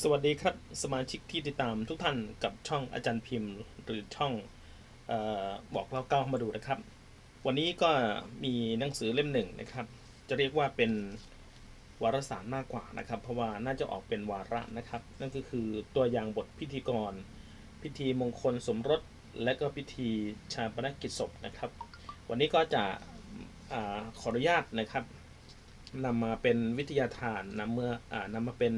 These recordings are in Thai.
สวัสดีครับสมาชิกที่ติดตามทุกท่านกับช่องอาจารย์พิมพ์ หรือช่องออบอกเล่าเก้ามาดูนะครับ วันนี้ก็มีหนังสือเล่มหนึ่งนะครับ จะเรียกว่าเป็นวารสารมากกว่านะครับ เพราะว่าน่าจะออกเป็นวาระนะครับ นั่นก็คือตัวอย่างบทพิธีกร พิธีมงคลสมรส และก็พิธีชาปนกิจศพนะครับ วันนี้ก็จะอขออนุญาตนะครับนำมาเป็นวิทยาทานนำเมื่ออนำมาเป็น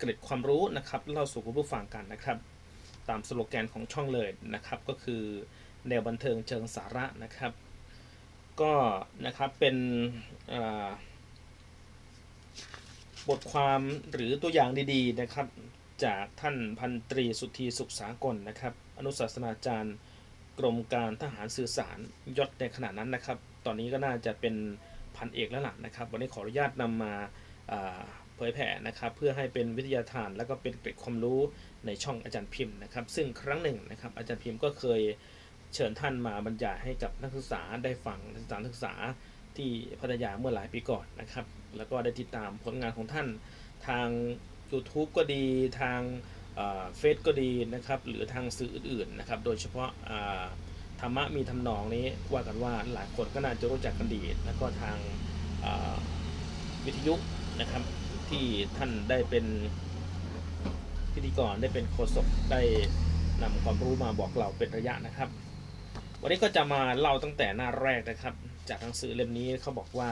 เกร็ดความรู้นะครับเล่าสู่คุณผู้ฟังกันนะครับ ตามสโลแกนของช่องเลยนะครับ ก็คือแนวบันเทิงเชิงสาระนะครับ ก็นะครับเป็นบทความหรือตัวอย่างดีๆนะครับ จากท่านพันตรีสุธีสุขสากลนะครับ อนุศาสนาจารย์กรมการทหารสื่อสารยศในขณะนั้นนะครับ ตอนนี้ก็น่าจะเป็นพันเอกแล้วล่ะนะครับ วันนี้ขออนุญาตนำมาา ผยแผ่นะครับ เพื่อให้เป็นวิทยาทานแล้วก็เป็นเกร็ดความรู้ในช่องอาจารย์พิมพ์นะครับ ซึ่งครั้งหนึ่งนะครับอาจารย์พิมพ์ก็เคยเชิญท่านมาบรรยายให้กับนักศึกษาได้ฟังนักศึกษาศึกษาที่พัทยาเมื่อหลายปีก่อนนะครับ แล้วก็ได้ติดตามผลงานของท่านทาง YouTube ก็ดีทางเฟซก็ดีนะครับ หรือทางสื่ออื่นๆนะครับ โดยเฉพาะาธรรมะมีทำนองนี้ว่ากันว่าหลายคนก็น่าจะรู้จักกันดี แล้วก็ทางาวิทยุนะครับ ที่ท่านได้เป็นพิธีกรได้เป็นโฆษกได้นำความรู้มาบอกเราเป็นระยะนะครับ วันนี้ก็จะมาเล่าตั้งแต่หน้าแรกนะครับ จากหนังสือเล่มนี้เขาบอกว่า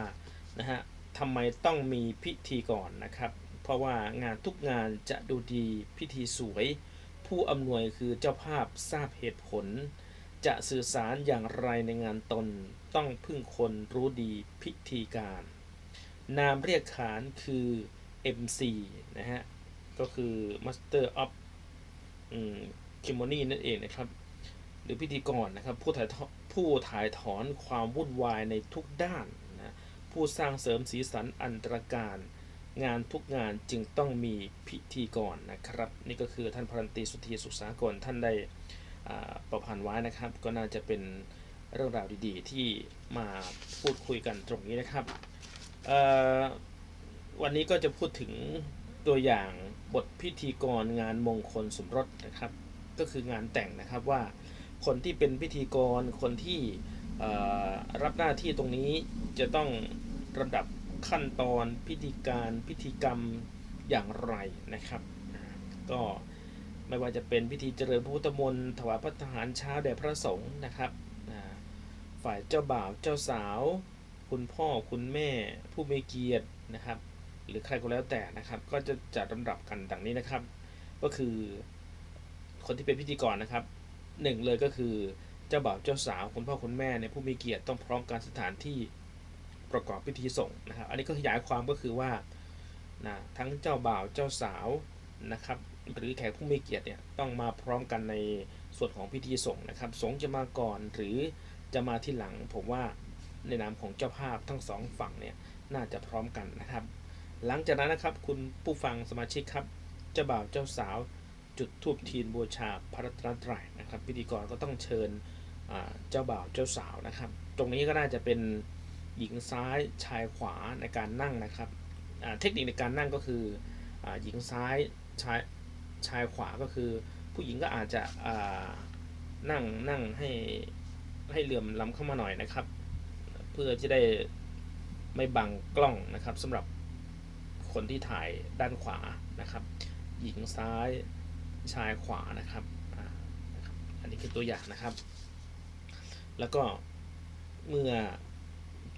นะฮะทำไมต้องมีพิธีก่อนนะครับ เพราะว่างานทุกงานจะดูดีพิธีสวย ผู้อำนวยคือเจ้าภาพทราบเหตุผล จะสื่อสารอย่างไรในงานตนต้องพึ่งคนรู้ดีพิธีการ นามเรียกขานคือ MC นะฮะ ก็คือ Master of คิมโมนีนั่นเองนะครับ หรือพิธีกรนะครับ ผู้ถ่ายทอผู้ถ่ายถอนความวุ่นวายในทุกด้านนะผู้สร้างเสริมสีสันอันตรการ งานทุกงานจึงต้องมีพิธีกรนะครับ นี่ก็คือท่านพรันตีสุธีสุขสากลท่านได้ประพันธ์ไว้นะครับ ก็น่าจะเป็นเรื่องราวดีๆ ที่มาพูดคุยกันตรงนี้นะครับเอ่อ วันนี้ก็จะพูดถึงตัวอย่างบทพิธีกรงานมงคลสมรสนะครับ ก็คืองานแต่งนะครับว่าคนที่เป็นพิธีกรคนที่รับหน้าที่ตรงนี้จะต้องระดับขั้นตอนพิธีการพิธีกรรมอย่างไรนะครับ ก็ไม่ว่าจะเป็นพิธีเจริญพระพุทธมนต์ถวายพระทหารเช้าแด่พระสงฆ์นะครับฝ่ายเจ้าบ่าวเจ้าสาว คุณพ่อคุณแม่ผู้มีเกียรตินะครับ หรือใครก็แล้วแต่นะครับ ก็จะจัดลำดับกันดังนี้นะครับ ก็คือคนที่เป็นพิธีกรนะครับหนึ่งเลยก็คือเจ้าบ่าวเจ้าสาวคุณพ่อคุณแม่ในผู้มีเกียรติต้องพร้อมการสถานที่ประกอบพิธีส่งนะครับ อันนี้ก็ขยายความก็คือว่านะทั้งเจ้าบ่าวเจ้าสาวนะครับหรือแขกผู้มีเกียรติเนี่ยต้องมาพร้อมกันในส่วนของพิธีส่งนะครับสงจะมาก่อนหรือจะมาที่หลัง ผมว่าในนามของเจ้าภาพทั้งสองฝั่งเนี่ยน่าจะพร้อมกันนะครับ หลังจากนั้นนะครับคุณผู้ฟังสมาชิกครับเจ้าบ่าวเจ้าสาวจุดธูปเทียนบูชาพระรัตนตรัยนะครับพิธีกรก็ต้องเชิญเจ้าบ่าวเจ้าสาวนะครับ ตรงนี้ก็น่าจะเป็นหญิงซ้ายชายขวาในการนั่งนะครับเทคนิคในการนั่งก็คืออหญิงซ้ายชายชายขวาก็คือ ผู้หญิงก็อาจจะนั่งนั่งให้ให้เหลื่อมล้ำเข้ามาหน่อยนะครับ เพื่อจะได้ไม่บังกล้องนะครับสำหรับ คนที่ถ่ายด้านขวานะครับ หญิงซ้ายชายขวานะครับอันนี้คือตัวอย่างนะครับ แล้วก็เมื่อ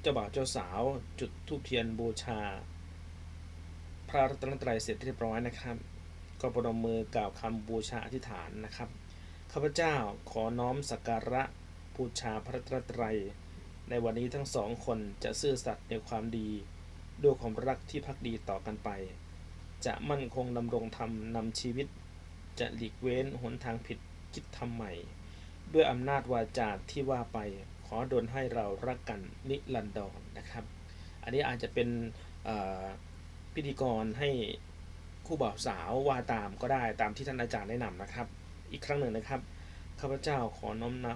เจ้าบ่าวเจ้าสาวจุดธูปเทียนบูชา พระรัตนตรัยเสร็จเรียบร้อยนะครับ ก็ประนมมือกล่าวคำบูชาอธิษฐานนะครับข้าพเจ้าขอน้อมสักการะบูชาพระรัตนตรัย ในวันนี้ทั้งสองคนจะซื่อสัตย์ในความดี ด้วยความรักที่พักดีต่อกันไป จะมั่นคงดำรงธรรมนำชีวิต จะหลีกเว้นหนทางผิดคิดทำใหม่ ด้วยอำนาจวาจาที่ว่าไป ขอดลให้เรารักกันนิรันดรนนะครับ อันนี้อาจจะเป็นพิธีกรให้คู่บ่าวสาวว่าตามก็ได้ตามที่ท่านอาจารย์แนะนำนะครับ อีกครั้งหนึ่งนะครับข้าพเจ้าขอน้อมนะ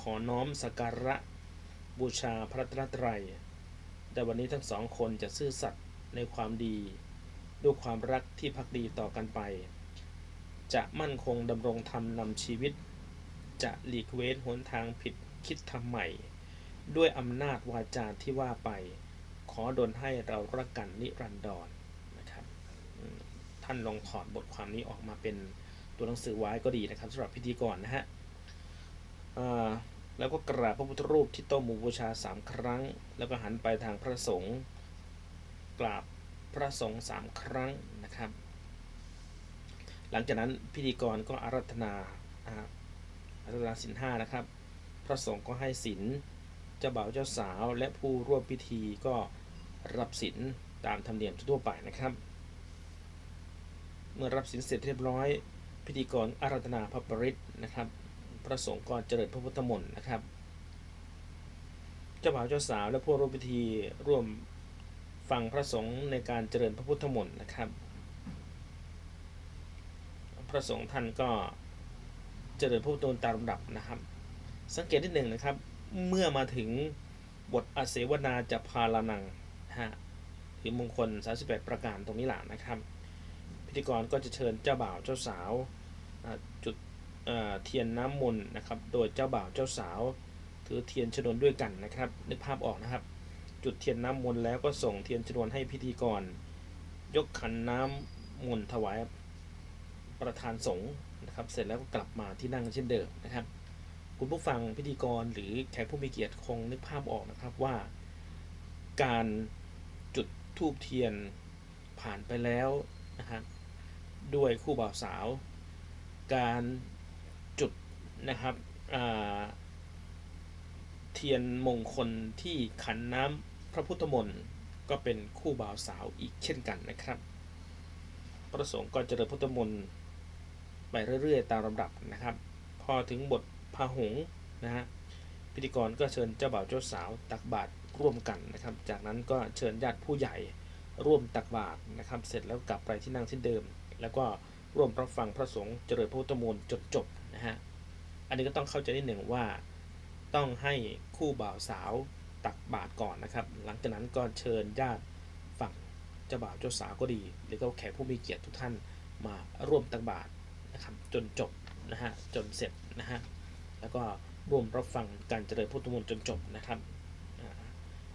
ขอน้อมสักการะบูชาพระตรัตนตรัย แต่วันนี้ทั้งสองคนจะซื่อสัตย์ในความดี ด้วยความรักที่พักดีต่อกันไป จะมั่นคงดำรงธรรมนำชีวิต จะหลีกเว้นหนทางผิดคิดทำใหม่ ด้วยอำนาจวาจาที่ว่าไป ขอดลให้เรารักกันนิรันดรนะครับ ท่านลองถอดบทความนี้ออกมาเป็นตัวหนังสือไว้ก็ดีนะครับสำหรับพิธีกรนะฮะอ่า แล้วก็กราบพระพุทธรูปที่โต๊ะหมู่บูชาสามครั้ง แล้วก็หันไปทางพระสงฆ์กราบพระสงฆ์สามครั้งนะครับ หลังจากนั้นพิธีกรก็อารัธนาอาอารัธนาสินห้านะครับ พระสงฆ์ก็ให้สินเจ้าบ่าวเจ้าสาว และผู้ร่วมพิธีก็รับสินตามธรรมเนียมทั่วไปนะครับ เมื่อรับสินเสร็จเรียบร้อย พิธีกรอารัธนาพระปริตนะครับ พระสงฆ์ก็เจริญพระพุทธมนต์นะครับ เจ้าบ่าวเจ้าสาวและผู้ร่วมพิธีร่วมฟังพระสงฆ์ในการเจริญพระพุทธมนต์นะครับ พระสงฆ์ท่านก็เจริญพระพุทธมนต์ตามลำดับนะครับ สังเกตที่หนึ่งนะครับ เมื่อมาถึงบทอาเสวนาจะพาลานังฮะหรือมงคล 38 ประการตรงนี้แหละนะครับ พิธีกรก็จะเชิญเจ้าบ่าวเจ้าสาวจุด เทียนน้ำมนต์นะครับ โดยเจ้าบ่าวเจ้าสาว ถือเทียนชนวนด้วยกันนะครับ นึกภาพออกนะครับ จุดเทียนน้ำมนต์แล้วก็ส่งเทียนชนวนให้พิธีกร ยกขันน้ำมนต์ถวายประธานสงฆ์นะครับ เสร็จแล้วก็กลับมาที่นั่งเช่นเดิมนะครับ คุณผู้ฟังพิธีกรหรือแขกผู้มีเกียรติคงนึกภาพออกนะครับว่า การจุดธูปเทียนผ่านไปแล้วนะครับด้วยคู่บ่าวสาว การ นะครับเทียนมงคลที่ขันน้ำพระพุทธมนต์ก็เป็นคู่บ่าวสาวอีกเช่นกันนะครับ พระสงฆ์ก็เจริญพุทธมนต์ไปเรื่อยๆ ตามลำดับนะครับ พอถึงบทพาหงนะฮะพิธีกรก็เชิญเจ้าบ่าวเจ้าสาวตักบาตรร่วมกันนะครับ จากนั้นก็เชิญญาติผู้ใหญ่ร่วมตักบาตรนะครับ เสร็จแล้วกลับไปที่นั่งที่เดิม แล้วก็ร่วมรับฟังพระสงฆ์เจริญพระพุทธมนต์จนจบนะฮะ อันนี้ก็ต้องเข้าใจนิดหนึ่งว่า ต้องให้คู่บ่าวสาวตักบาตรก่อนนะครับ หลังจากนั้นก็เชิญญาติฝั่งเจ้าบ่าวเจ้าสาวก็ดี หรือก็แขกผู้มีเกียรติทุกท่านมาร่วมตักบาตรนะครับจนจบนะฮะจนเสร็จนะฮะแล้วก็ร่วมรับฟังการเจริญพุทธมนต์จนจบนะครับ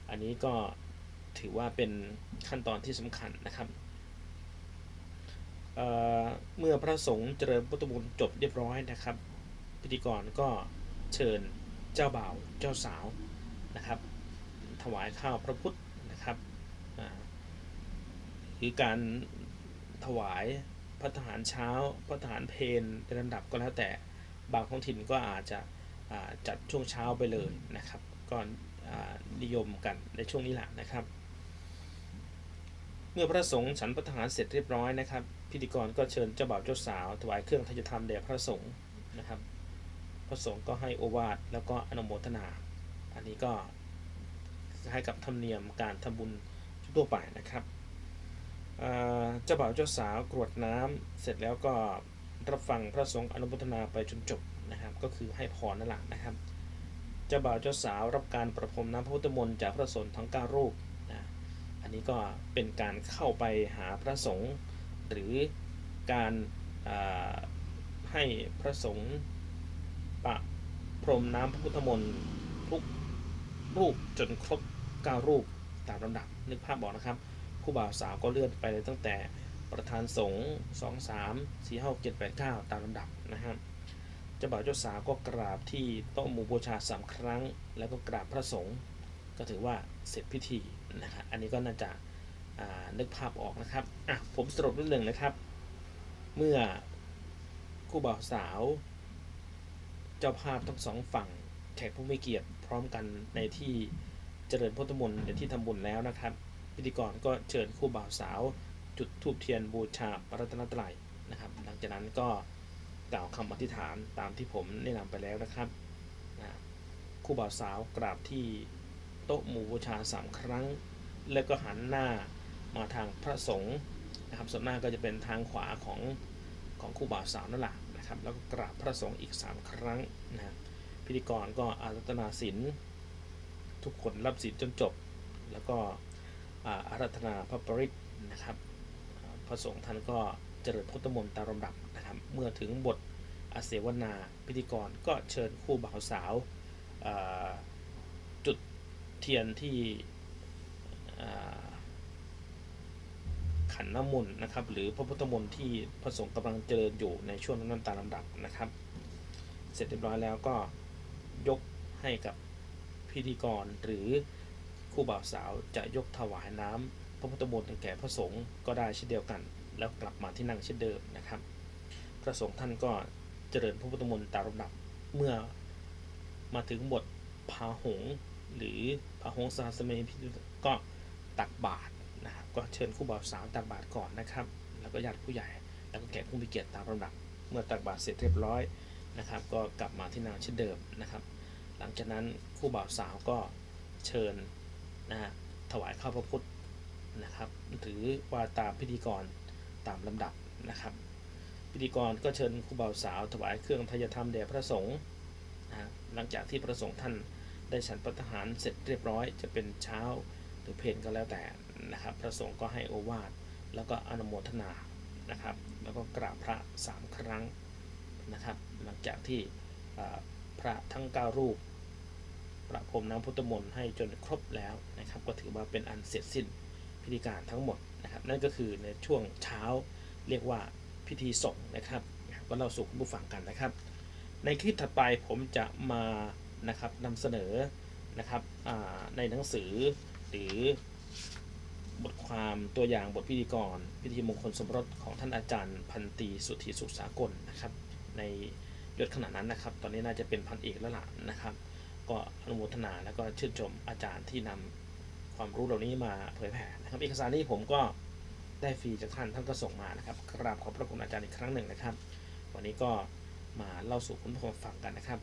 อันนี้ก็ถือว่าเป็นขั้นตอนที่สำคัญนะครับเเมื่อพระสงฆ์เจริญพุทธมนต์จบเรียบร้อยนะครับ พิธีกรก็เชิญเจ้าบ่าวเจ้าสาวนะครับ ถวายข้าวพระพุทธนะครับอ่าหรือการถวายพระทหารเช้าพระทหารเพนเป็นลำดับก็แล้วแต่บางท้องถิ่นก็อาจจะจัดช่วงเช้าไปเลยนะครับก็อ่านิยมกันในช่วงนี้แหละนะครับ เมื่อพระสงฆ์ฉันพระทหารเสร็จเรียบร้อยนะครับ พิธีกรก็เชิญเจ้าบ่าวเจ้าสาวถวายเครื่องทายธรรมแด่พระสงฆ์นะครับ พระสงฆ์ก็ให้โอวาทแล้วก็อนุโมทนา อันนี้ก็ให้กับธรรมเนียมการทำบุญทั่วไปนะครับเจ้าบ่าวเจ้าสาวกรวดน้ำเสร็จแล้วก็รับฟังพระสงฆ์อนุโมทนาไปจนจบนะครับ ก็คือให้พรนั่นแหละนะครับเจ้าบ่าวเจ้าสาวรับการประพรมน้ำพระพุทธมนต์จากพระสงฆ์ทั้งการูปนะอันนี้ก็เป็นการเข้าไปหาพระสงฆ์หรือการาให้พระสงฆ์ ปะพรมน้ำพระพุทธมนต์ทุกรูปจนครบ9รูปตามลำดับ นึกภาพบอกนะครับคู่บ่าวสาวก็เลื่อนไปเลยตั้งแต่ประธานสงฆ์2 3 4 5 7 8 9ตามลำดับนะครับเจ้าบ่าวเจ้าสาวก็กราบที่โต๊ะหมู่บูชาสามครั้ง แล้วก็กราบพระสงฆ์ก็ถือว่าเสร็จพิธีนะครับอันนี้ก็น่าจะานึกภาพออกนะครับอะผมสรุปนิดหนึ่งนะครับ เมื่อคู่บ่าวสาว จ้าภาพทั้งสองฝั่ง แขกผู้มีเกียรติพร้อมกันในที่เจริญพุทธมนต์ในที่ทำบุญแล้วนะครับ พิธีกรก็เชิญคู่บ่าวสาว จุดธูปเทียนบูชาพระรัตนตรัยนะครับ หลังจากนั้นก็กล่าวคำอธิษฐานตามที่ผมแนะนำไปแล้วนะครับนะคู่บ่าวสาวกราบที่โต๊ะหมู่บูชาสามครั้ง แล้วก็หันหน้ามาทางพระสงฆ์นะครับส่วนหน้าก็จะเป็นทางขวาของของคู่บ่าวสาวนั่นแหละ นะครับ แล้วก็กราบพระสงฆ์อีก 3 ครั้งนะพิธีกรก็อารัตนาศีลทุกคนรับศีลจนจบ แล้วก็อารัธนาพระปริตนะครับพระสงฆ์ท่านก็เจริญพุทธมนต์ตามลำดับนะครับ เมื่อถึงบทอาเสวนาพิธีกรก็เชิญคู่บ่าวสาวจุดเทียนที่ ขันน้ำมนต์นะครับ หรือพระพุทธมนต์ที่พระสงฆ์กำลังเจริญอยู่ในช่วงนั้นตามลำดับนะครับ เสร็จเรียบร้อยแล้วก็ยกให้กับพิธีกรหรือคู่บ่าวสาวจะยกถวายน้ำพระพุทธมนต์ให้แก่พระสงฆ์ก็ได้เช่นเดียวกัน แล้วกลับมาที่นั่งเช่นเดิมนะครับ พระสงฆ์ท่านก็เจริญพระพุทธมนต์ตามลำดับเมื่อมาถึงบทพาหงหรือพาหงส์สาสเมพิธีก็ตักบาตร ก็เชิญคู่บ่าวสาวตักบาตรก่อนนะครับ แล้วก็ญาติผู้ใหญ่ แล้วก็แขกผู้มีเกียรติตามลำดับ เมื่อตักบาตรเสร็จเรียบร้อยนะครับ ก็กลับมาที่นั่งเช่นเดิมนะครับ หลังจากนั้นคู่บ่าวสาวก็เชิญนะฮะถวายข้าวพระพุทธนะครับ หรือว่าตามพิธีกรตามลำดับนะครับ พิธีกรก็เชิญคู่บ่าวสาว ถวายเครื่องทายธรรมแด่พระสงฆ์นะฮะหลังจากที่พระสงฆ์ท่านได้ฉันพัฒหารเสร็จเรียบร้อย จะเป็นเช้า หรือเพนก็แล้วแต่นะครับ พระสงฆ์ก็ให้โอวาทแล้วก็อนุโมทนานะครับ แล้วก็กราบพระสามครั้งนะครับ หลังจากที่พระทั้ง 9 รูป ประพรมน้ำพุทธมนต์ให้จนครบแล้วนะครับ ก็ถือว่าเป็นอันเสร็จสิ้นพิธีการทั้งหมดนะครับ นั่นก็คือในช่วงเช้าเรียกว่าพิธีส่งนะครับ ก็เล่าสู่คุณผู้ฟังกันนะครับ ในคลิปถัดไปผมจะมานะครับนำเสนอนะครับในหนังสือ หรือบทความตัวอย่างบทพิธีกร พิธีมงคลสมรสของท่านอาจารย์พันตีสุทธิสุขสากลนะครับ ในยศขณะนั้นนะครับ ตอนนี้น่าจะเป็นพันเอกแล้วล่ะนะครับ ก็อนุโมทนาแล้วก็ชื่นชมอาจารย์ที่นำความรู้เหล่านี้มาเผยแผ่นะครับ เอกสารนี้ผมก็ได้ฟรีจากท่านท่านก็ส่งมานะครับกราบขอบพระคุณอาจารย์อีกครั้งหนึ่งนะครับ วันนี้ก็มาเล่าสู่คุณผู้ชมฟังกันนะครับ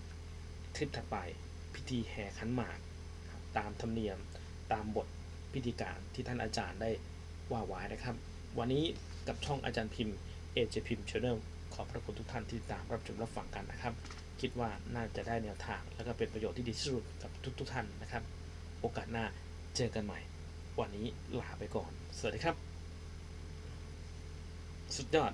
คลิปถัดไปพิธีแห่ขันหมาก ตามธรรมเนียม ตามบทพิธีการที่ท่านอาจารย์ได้ว่าไว้นะครับ วันนี้กับช่องอาจารย์พิมพ์เอเจพิมพ์ชาแนลขอบพระคุณทุกท่านที่ตามรับชมรับฟังกันนะครับ คิดว่าน่าจะได้แนวทาง แล้วก็เป็นประโยชน์ที่ดีที่สุดกับทุกๆท่านนะครับ โอกาสหน้าเจอกันใหม่ วันนี้ลาไปก่อน สวัสดีครับ สุดยอด